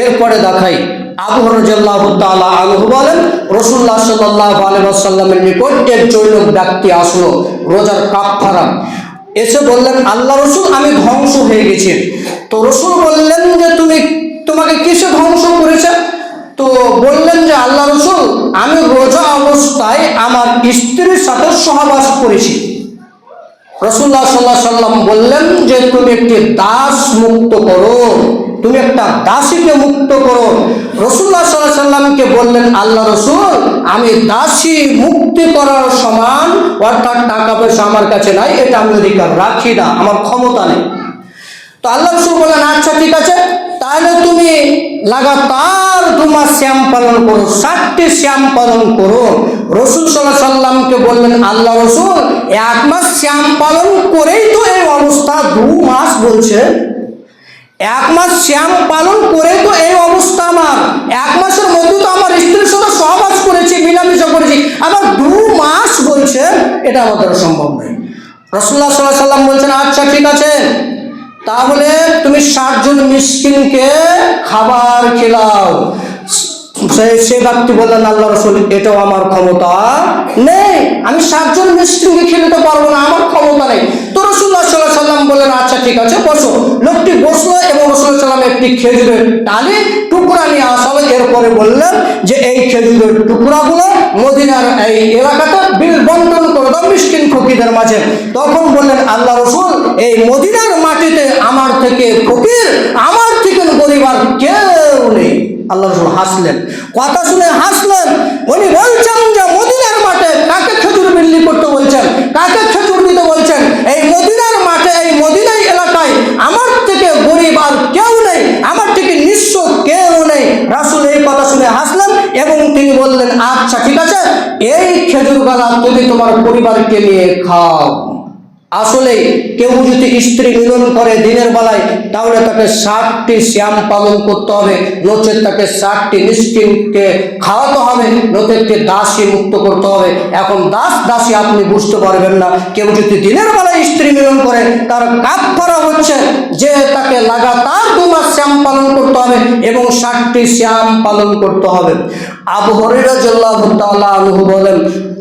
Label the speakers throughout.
Speaker 1: এরপরে দেখাই আবু রাদিয়াল্লাহু তাআলা আনহু বলেন, রাসূলুল্লাহ সাল্লাল্লাহু আলাইহি ওয়াসাল্লামের নিকট এক জৈনক ব্যক্তি আসলো, রোজার কাফফারা এসে বললেন, আল্লাহ রসুল, আমি ধ্বংস হয়ে গেছি। তো রসুল বললেন যে, তুমি তোমাকে কিসে ধ্বংস করেছে? তো বললেন যে, আল্লাহ রসুল, আমি রোজা অবস্থায় আমার স্ত্রীর সাথে সহবাস করেছি। রসুল্লাহ সাল্লাহ সাল্লাম বললেন যে, তুমি একটি দাস মুক্ত করো। তুমি একটা দাসীকে মুক্ত করো। রসুল্লাহ সাল্লাহ সাল্লামকে বললেন, আল্লাহ রসুল, আমি দাসী মুক্তি করার সমান অর্থাৎ টাকা পয়সা আমার কাছে নাই, এটা আমি অধিকার রাখি না, আমার ক্ষমতা নেই। তো আল্লাহ রসুল বললেন আচ্ছা ঠিক আছে, তাহলে তুমি লাগাতার মাস শ্যাম পালন করো, ষাটটি শ্যাম পালন করো। রসুল সাল্লাহ সাল্লামকে বললেন, আল্লাহ রসুল, এক মাস শ্যাম পালন করেই তো এই অবস্থা, দু মাস বলছে। এক মাস শ্যাম পালন করে তো এই অবস্থা আমার। এক মাসের মধ্যে তো আমার স্ত্রীর সাথে সহবাস করেছি, মিলামিশা করেছি। আবার দু মাস বলছে, এটা আমাদের সম্ভব নয়। রসুল্লাহ সাল্লাহ সাল্লাম বলছেন আচ্ছা ঠিক আছে। তাহলে তুমি ষাটজন মিসকিনকে খাবার খেলাও। সে ব্যক্তি বললেন, আল্লাহ রসুল, এটাও আমার ক্ষমতা নেই। আমি ষাটজন মিসকিনকে খেলতে পারব না, আমার ক্ষমতা নেই। তো রসুল্লাহ সাল্লাহ সাল্লাম বললেন আচ্ছা ঠিক আছে, বসো। লোকটি বসল এবং সাল্লাম একটি খেজুরের টালি টুকরা নিয়ে এরপরে বললেন যে, এই খেজুরের টুকরাগুলো মদিনার এই এলাকাতে বিল বন্টন করে দাও মিসকিন ফকিরদের মাঝে। তখন বললেন, আল্লাহ রসুল, এই মদিনার মাটিতে আমার থেকে ফকির, আমার থেকে গরিব আল্লাহ রসুল হাসলেন। কথা শুনে হাসলেন। উনি বলছেন যে মদিনার মাঠে কাকে খেজুর বিল্লি করতে বলছেন? কাকে খেজুর দিতে বলছেন? এই মদিনার মাঠে, এই মদিনাই এলাকায় আমার থেকে গরিব আর কেউ নেই, আমার থেকে নিঃস্ব কেউ নেই। রাসুল এই কথা শুনে হাসলেন এবং তিনি বললেন আচ্ছা ঠিক আছে, এই খেজুর গালা তুমি তোমার পরিবারকে নিয়ে খাও। আসলে কেউ যদি স্ত্রী মিলন করে দিনের বেলায়, তাহলে তাকে ষাটটি শ্যাম পালন করতে হবে। নচেত তাকে ষাটটি মিষ্টিকে খাওয়াতে হবে নচেতকে দাসী মুক্ত করতে হবে। এখন দাস, দাসী আপনি বুঝতে পারবেন না। কেউ যদি দিনের বেলায় স্ত্রী মিলন করে, তার কাপ করা হচ্ছে যে তাকে লাগাতার দু মাস শ্যাম পালন করতে হবে এবং ষাটটি শ্যাম পালন করতে হবে। আবু হরিরাজ্লাহ আনহু বলেন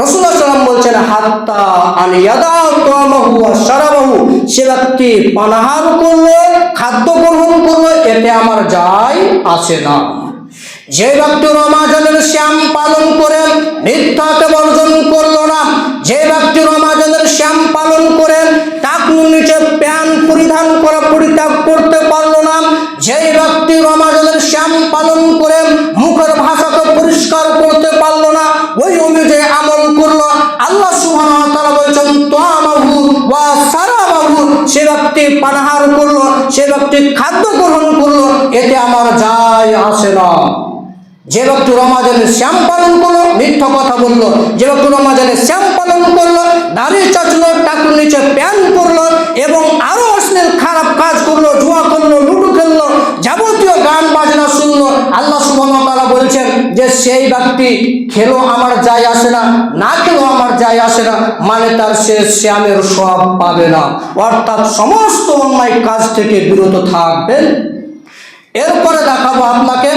Speaker 1: রসুল্লাহ সাল্লাম বলছেন, হাত্তা সে ব্যক্তি পানাহার করল, খাদ্য গ্রহণ করল, এতে আমার যায় আসে না। যে ব্যক্তি রমাজানের শ্যাম পালন করেন মিথ্যাকে ব্যক্তি পানাহার করল, সে ব্যক্তি খাদ্য গ্রহণ করল, এতে আমার যায় আসে না। যে ব্যক্তি রমাজানের শ্যাম পালন করল, মিথ্যা কথা বলল। যে ব্যক্তি রমাজানের শ্যাম পালন করল দাঁড়িয়ে চাচলো টাকুর নিচে প্যান করল এবং আরও অশ্লীল খারাপ কাজ করল, জুয়া করল, লুডু খেললো, যাবতীয় গান বাজনা শুনলো। আল্লাহ সুবহানাহু বলছেন যে, সেই ব্যক্তি খেলো, আমার যায় আসে না। না খেলো যায় আসে না মানে তার সে শ্যামের সব পাবে না। অর্থাৎ সমস্ত অন্যায় কাজ থেকে বিরত থাকবেন। এরপরে দেখাবো আপনাকে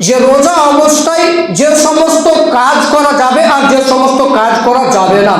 Speaker 1: যে রোজা অবস্থায় যে সমস্ত কাজ করা যাবে আর যে সমস্ত কাজ করা যাবে না।